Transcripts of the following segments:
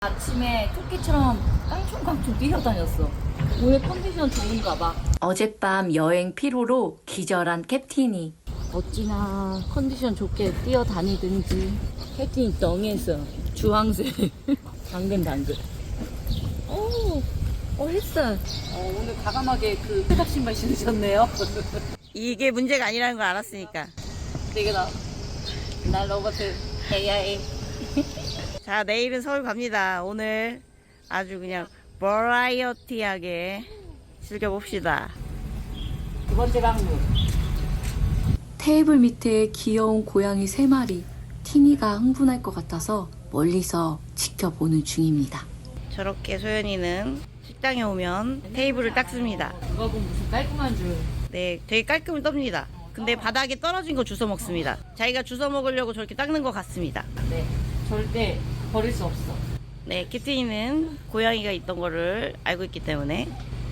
아침에 토끼처럼 깡총깡총 뛰어다녔어. 오늘 컨디션 좋은가 봐. 어젯밤 여행 피로로 기절한 캡틴이 어찌나 컨디션 좋게 뛰어다니든지 캡틴이 덩했어. 주황색. 당근 당근. 오, 어 햇살. 어, 오늘 과감하게 그 회색 신발 신으셨네요. 이게 문제가 아니라는 걸 알았으니까. 되게 나, 날 로버트 AI. 자, 내일은 서울 갑니다. 오늘 아주 그냥 버라이어티하게 즐겨봅시다. 두 번째 방문. 테이블 밑에 귀여운 고양이 세 마리. 티니가 흥분할 것 같아서 멀리서 지켜보는 중입니다. 저렇게 소연이는 식당에 오면 테이블을 닦습니다. 누가 보면 무슨 깔끔한 줄. 네, 되게 깔끔히 떱니다. 근데 바닥에 떨어진 거 주워 먹습니다. 자기가 주워 먹으려고 저렇게 닦는 것 같습니다. 네, 절대 버릴 수 없어. 네, 키티는 고양이가 있던 거를 알고 있기 때문에.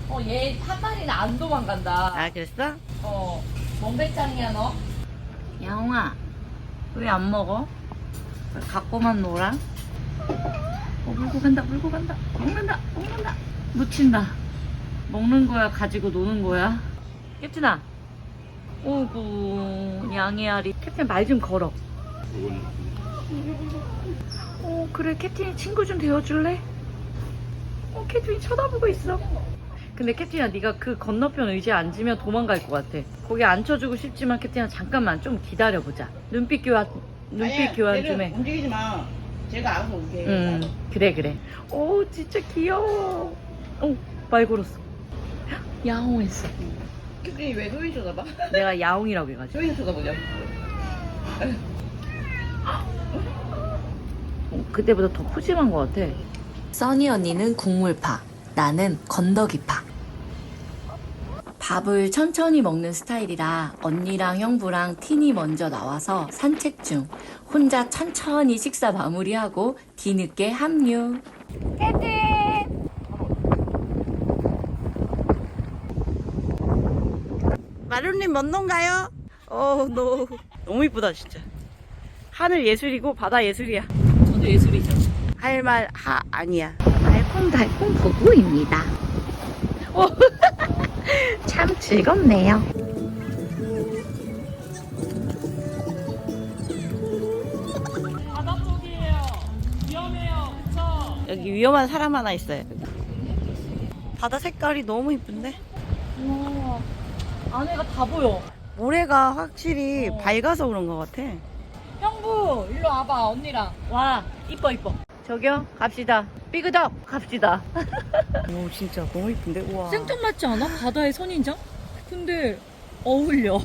어, 얘 한 마리는 안 도망간다. 아, 그랬어? 어, 멍배짱이야 너. 양홍아, 왜 안 먹어? 왜 갖고만 놀아? 어, 물고 간다, 물고 간다. 먹는다, 먹는다. 묻힌다. 먹는 거야, 가지고 노는 거야? 캡틴아. 오구, 양의 알이. 캡틴 말 좀 걸어. 어, 그래, 캡틴이 친구 좀 되어줄래? 어, 캡틴이 쳐다보고 있어. 근데 캡틴아, 네가 그 건너편 의자에 앉으면 도망갈 것 같아. 거기 앉혀주고 싶지만 캡틴아, 잠깐만 좀 기다려보자. 눈빛 교환, 눈빛 아니야, 교환 좀 해. 움직이지 마. 제가 알아서 올게. 응, 그래, 그래. 오, 진짜 귀여워. 오, 말 걸었어. 야옹 했어. 캡틴이 왜 소희 쳐다봐? 내가 야옹이라고 해가지고. 소희 쳐다보냐? 어, 그때보다 더 푸짐한 것 같아. 써니 언니는 국물파, 나는 건더기파. 밥을 천천히 먹는 스타일이라 언니랑 형부랑 티니 먼저 나와서 산책 중. 혼자 천천히 식사 마무리하고 뒤늦게 합류. 마루님 먼 가요? 어, 너 너무 이쁘다 진짜. 하늘 예술이고 바다 예술이야. 저도 예술이죠. 할 말 하 아니야. 달콤달콤 부부입니다. 참 즐겁네요. 바다 쪽이에요. 위험해요. 그쵸? 여기 위험한 사람 하나 있어요. 바다 색깔이 너무 이쁜데? 우와, 안에가 다 보여. 모래가 확실히 어. 밝아서 그런 것 같아. 형부, 일로 와봐, 언니랑. 와, 이뻐, 이뻐. 저기요, 갑시다. 삐그덕 갑시다. 오, 진짜 너무 이쁜데? 우와. 생뚱맞지 않아? 바다의 선인장? 근데 어울려.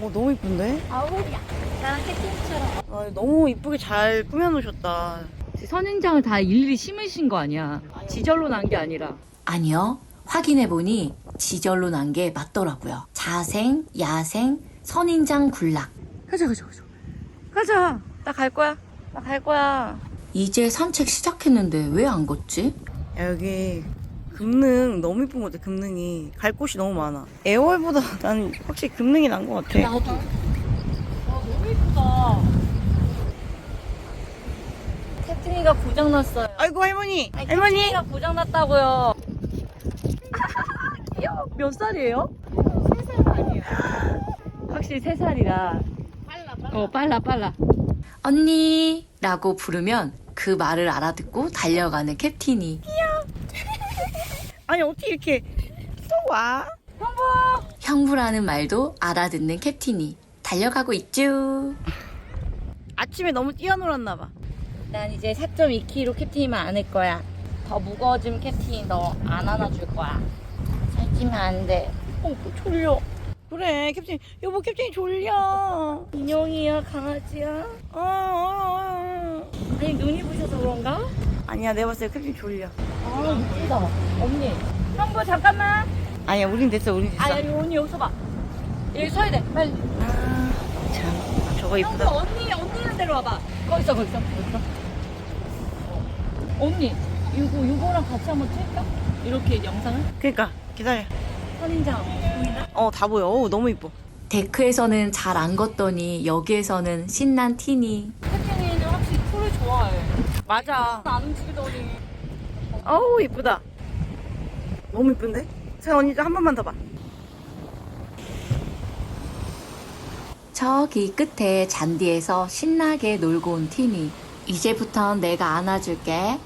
오, 너무 이쁜데? 아우야. 나 캡틴처럼. 아, 너무 이쁘게 잘 꾸며놓으셨다. 선인장을 다 일일이 심으신 거 아니야? 지절로 난 게 아니라. 아니요. 확인해보니 지절로 난 게 맞더라고요. 자생, 야생, 선인장 군락. 가자, 가자, 가자. 가자. 나 갈 거야. 나 갈 거야. 이제 산책 시작했는데 왜 안 걷지? 야, 여기 금능 너무 이쁜 것 같아, 금능이. 갈 곳이 너무 많아. 애월보다 난 확실히 금능이 난 것 같아. 나도. 와, 너무 이쁘다. 캡틴이가 고장났어요. 아이고, 할머니! 아니, 할머니! 캡틴이가 고장났다고요. 귀여워. 몇 살이에요? 세살 아니에요. 확실히 세 살이라. 빨라, 빨라. 어, 빨라, 빨라. 언니! 라고 부르면 그 말을 알아듣고 달려가는 캡틴이. 아니, 어떻게 이렇게 또 와? 형부라는 말도 알아듣는 캡틴이. 달려가고 있죠. 아침에 너무 뛰어놀았나 봐. 난 이제 4.2kg 캡틴이만 안을 거야. 더 무거워지면 캡틴이 너 안 안아줄 거야. 살찌면 안 돼. 어, 졸려. 그래, 캡틴. 여보, 캡틴이 졸려. 인형이야, 강아지야? 어, 어, 어. 아니, 눈이 부셔서 그런가? 아니야, 내가 봤을 때 캡틴 졸려. 아, 이쁘다. 언니. 형부, 잠깐만. 아니야, 우린 됐어, 우린 됐어. 아, 여기 언니 여기서 봐. 여기 서야 돼, 빨리. 아, 참. 저거 형부, 이쁘다. 언니, 언니는 데려와봐. 거기 있어, 거기 있어. 거기 있어. 어. 언니, 이거, 이거랑 같이 한번 찍을까? 이렇게 영상을? 그니까, 기다려. 선인장 보이나? 어, 다 보여. 어, 너무 이뻐. 데크에서는 잘 안 걷더니 여기에서는 신난 티니. 캡틴이는 확실히 풀을 좋아해. 맞아. 안 움직이더니. 어우 이쁘다. 너무 이쁜데? 자 언니 한 번만 더 봐. 저기 끝에 잔디에서 신나게 놀고 온 티니. 이제부턴 내가 안아줄게.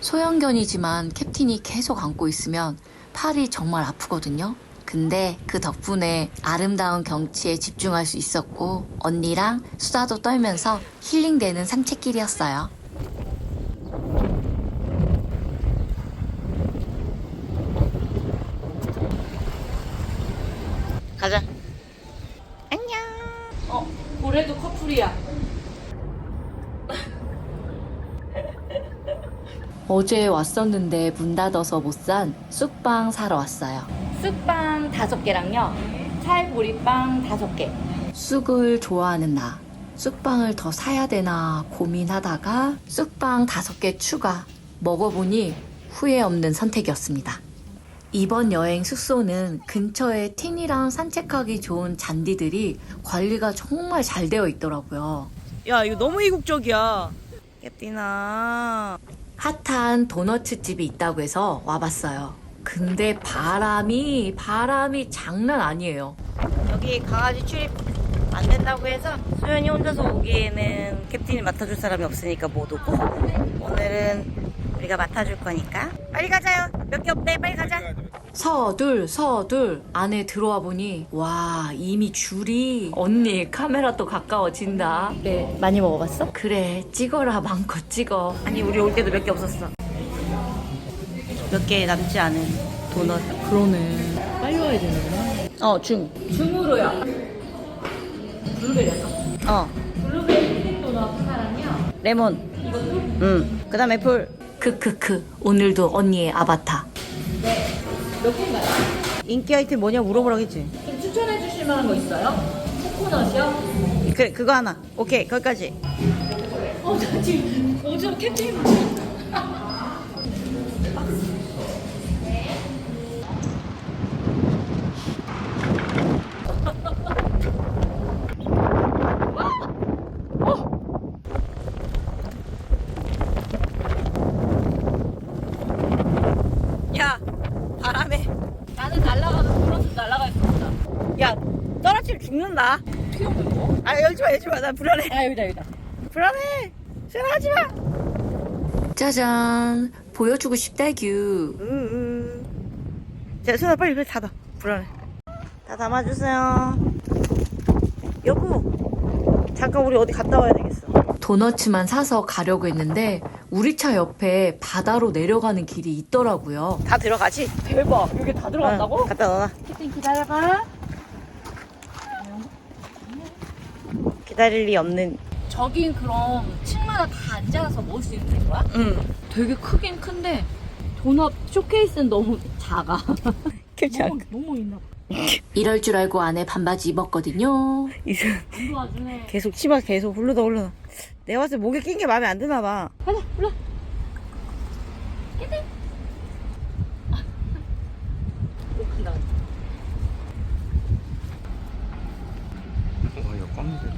소형견이지만 캡틴이 계속 안고 있으면 팔이 정말 아프거든요. 근데 그 덕분에 아름다운 경치에 집중할 수 있었고 언니랑 수다도 떨면서 힐링되는 산책길이었어요. 가자. 어, 올해도 커플이야. 어제 왔었는데 문 닫아서 못 산 쑥빵 사러 왔어요. 쑥빵 다섯 개랑요. 찰보리빵 다섯 개. 쑥을 좋아하는 나. 쑥빵을 더 사야 되나 고민하다가 쑥빵 다섯 개 추가. 먹어보니 후회 없는 선택이었습니다. 이번 여행 숙소는 근처에 티니랑 산책하기 좋은 잔디들이 관리가 정말 잘 되어 있더라고요. 야 이거 너무 이국적이야. 캡틴아. 핫한 도너츠 집이 있다고 해서 와봤어요. 근데 바람이, 바람이 장난 아니에요. 여기 강아지 출입 안 된다고 해서 소연이 혼자서 오기에는 캡틴이 맡아줄 사람이 없으니까 못 오고 오늘은 우리가 맡아줄 거니까 빨리 가자요. 몇 개 없대. 빨리 가자. 서둘 서둘 안에 들어와 보니 와 이미 줄이 언니 카메라 또 가까워진다 네 많이 먹어봤어? 그래 찍어라 마음껏 찍어 아니 우리 올 때도 몇 개 없었어. 몇 개 남지 않은 도넛. 그러네. 빨리 와야 되네. 어 중. 중으로요. 블루베리 할까? 어 블루베리 도넛 하나랑요. 레몬. 응. 그 다음 애플. 크크크 오늘도 언니의 아바타 몇 개인가요? 인기 아이템 뭐냐 물어보라고 했지. 좀 추천해 주실 만한 거 있어요? 코코넛이요? 그래 그거 하나. 오케이 거기까지. 어, 나 지금 오징어 캡틴 야 바람에. 나는 날아가는 도넛은 날아갈 수 없다. 야 떨어지면 죽는다. 튀어오는 거? 아 열지 마 열지 마. 나 불안해. 아, 여기다, 여기다. 불안해. 생각하지 마. 짜잔 보여주고 싶다규 으으. 자 소연아 빨리 빨리 닫아. 불안해. 다 담아주세요. 여보. 잠깐 우리 어디 갔다 와야 되겠어. 도너츠만 사서 가려고 했는데 우리 차 옆에 바다로 내려가는 길이 있더라고요 다 들어가지? 대박. 여기 다 들어간다고? 응, 갖다 넣어놔. 캡틴 기다려봐. 기다릴 리 없는. 저긴 그럼 층마다 다 앉아서 먹을 수 있는 거야? 응. 되게 크긴 큰데 도넛 쇼케이스는 너무 작아. 너무, 너무 있나 봐. 이럴 줄 알고 안에 반바지 입었거든요 안 도와주네. 계속 치마 계속 후르다 후르다. 내가 봤을 때 목에 낀 게 마음에 안 드나 봐. 가자, 올라.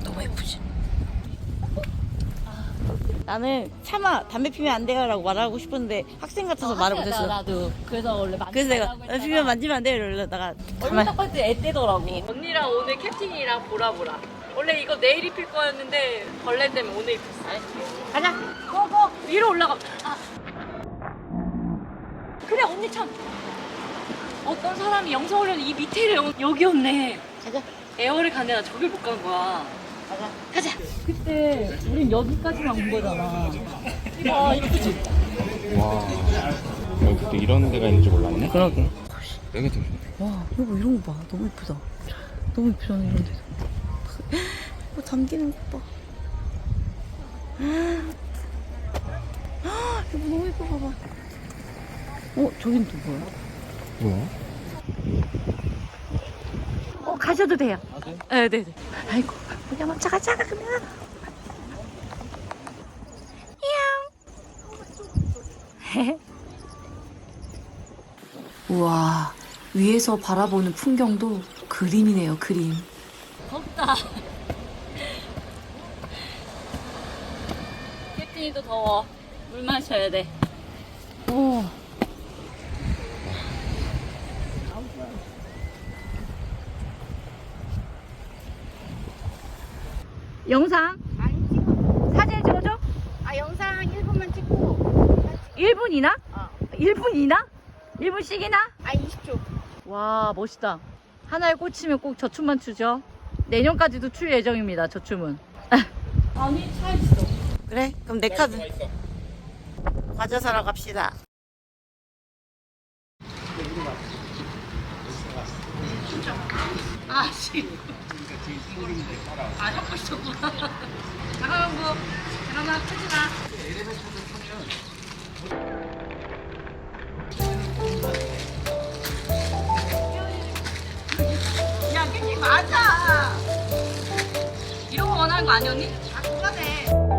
너무 예쁘지? 나는 차마 담배 피면 안 돼요라고 말하고 싶었는데 학생 같아서 말을 못했어. 나도. 그래서 원래 만지지 그래서 내가 나 피면 만지면 안 돼요 이러다가 얼굴 가만 닦을 때 애떼더라고. 언니랑 오늘 캡틴이랑 보라 보라. 원래 이거 내일 입힐 거였는데 벌레 때문에 오늘 입혔어. 가자. 고고 위로 올라가. 아. 그래 언니 참. 어떤 사람이 영상 올려는 이 밑에를 여- 여기였네. 가자 에어를 가는데 나 저길 못 간 거야. 그때 우린 여기까지만 온 거잖아. 와 이쁘지? 와 여기 또 이런 데가 있는지 몰랐네 그러게. 여기 도와 여보 이런 거 봐. 너무 예쁘다. 너무 예쁘잖아 이런 데도. 이거 담기는 것 봐. 여보 너무 예뻐 봐봐. 어 저긴 또 뭐야? 뭐야? 어 가셔도 돼요. 네, 네, 네. 아이고 우리 먼저 가자 그러면 우와 위에서 바라보는 풍경도 그림이네요 그림 덥다. 캡틴이도 더워. 물 마셔야 돼. 오. 영상? 사진 찍어줘? 아 영상 1분만 찍고 1분이나? 어. 1분이나? 1분씩이나? 아 20초 와 멋있다. 하나에 꽂히면 꼭 저 춤만 추죠. 내년까지도 출 예정입니다. 저 춤은. 그래? 그럼 내 카드. 과자 사러 갑시다. 아, 씨. 아, 있었구나. 잠깐만, 뭐, 잠깐만, 크지 마. 야, 그게 맞아. 이런 거 원하는 거 아니었니? 아, 그거네.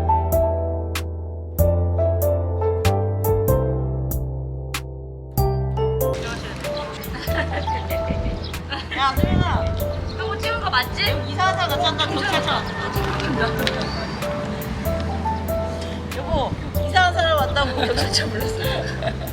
맞지? 사람 같이 경찰차. 여보, 이상한 사람 왔다고 경찰차 불렀어.